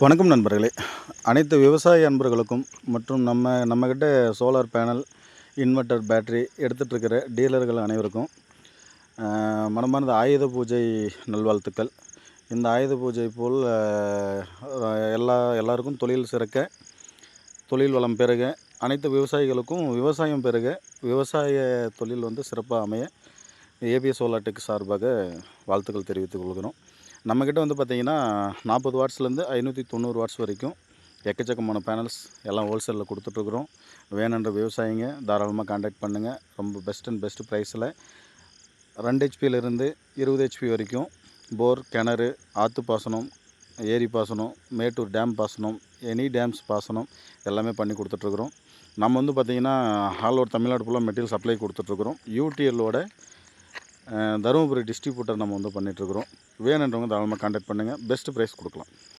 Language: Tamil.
வணக்கம் நண்பர்களே. அனைத்து விவசாய அன்பர்களுக்கும் மற்றும் நம்ம நம்மக்கிட்ட சோலார் பேனல் இன்வெர்ட்டர் பேட்டரி எடுத்துகிட்ருக்கிற டீலர்கள் அனைவருக்கும் மனமார்ந்த ஆயுத பூஜை நல்வாழ்த்துக்கள். இந்த ஆயுத பூஜை போல் எல்லா எல்லாருக்கும் தொழில் சிறக்க தொழில் வளம் பெருக அனைத்து விவசாயிகளுக்கும் விவசாயம் பெருக விவசாய தொழில் வந்து சிறப்பாக அமைய ஏபிஎஸ் சோலார் டெக் சார்பாக வாழ்த்துக்கள் தெரிவித்துக் கொள்கிறோம். நம்மக்கிட்ட வந்து பார்த்திங்கன்னா நாற்பது வாட்ஸ்லேருந்து ஐநூற்றி தொண்ணூறு வாட்ஸ் வரைக்கும் எக்கச்சக்கமான பேனல்ஸ் எல்லாம் ஹோல்சேலில் கொடுத்துட்ருக்குறோம். வேணுன்ற விவசாயிங்க தாராளமாக காண்டாக்ட் பண்ணுங்கள் ரொம்ப பெஸ்ட் அண்ட் பெஸ்ட் ப்ரைஸில் ரெண்டு ஹெச்பியிலேருந்து இருபது ஹெச்பி வரைக்கும் போர் கிணறு ஆற்று பாசனம் ஏரி பாசனம் மேட்டூர் டேம் பாசனம் எனி டேம்ஸ் பாசனம் எல்லாமே பண்ணி கொடுத்துட்ருக்குறோம். நம்ம வந்து பார்த்திங்கன்னா ஆல் ஓவர் தமிழ்நாடு ஃபுல்லாக மெட்டீரியல் சப்ளை கொடுத்துட்ருக்குறோம். யூடிஎல்லோட தருமபுரி டிஸ்ட்ரிபியூட்டர் நம்ம வந்து பண்ணிகிட்ருக்குறோம் வேணுன்றவங்க தாராளமாக காண்டாக்ட் பண்ணுங்கள் பெஸ்ட்டு ப்ரைஸ் கொடுக்கலாம்.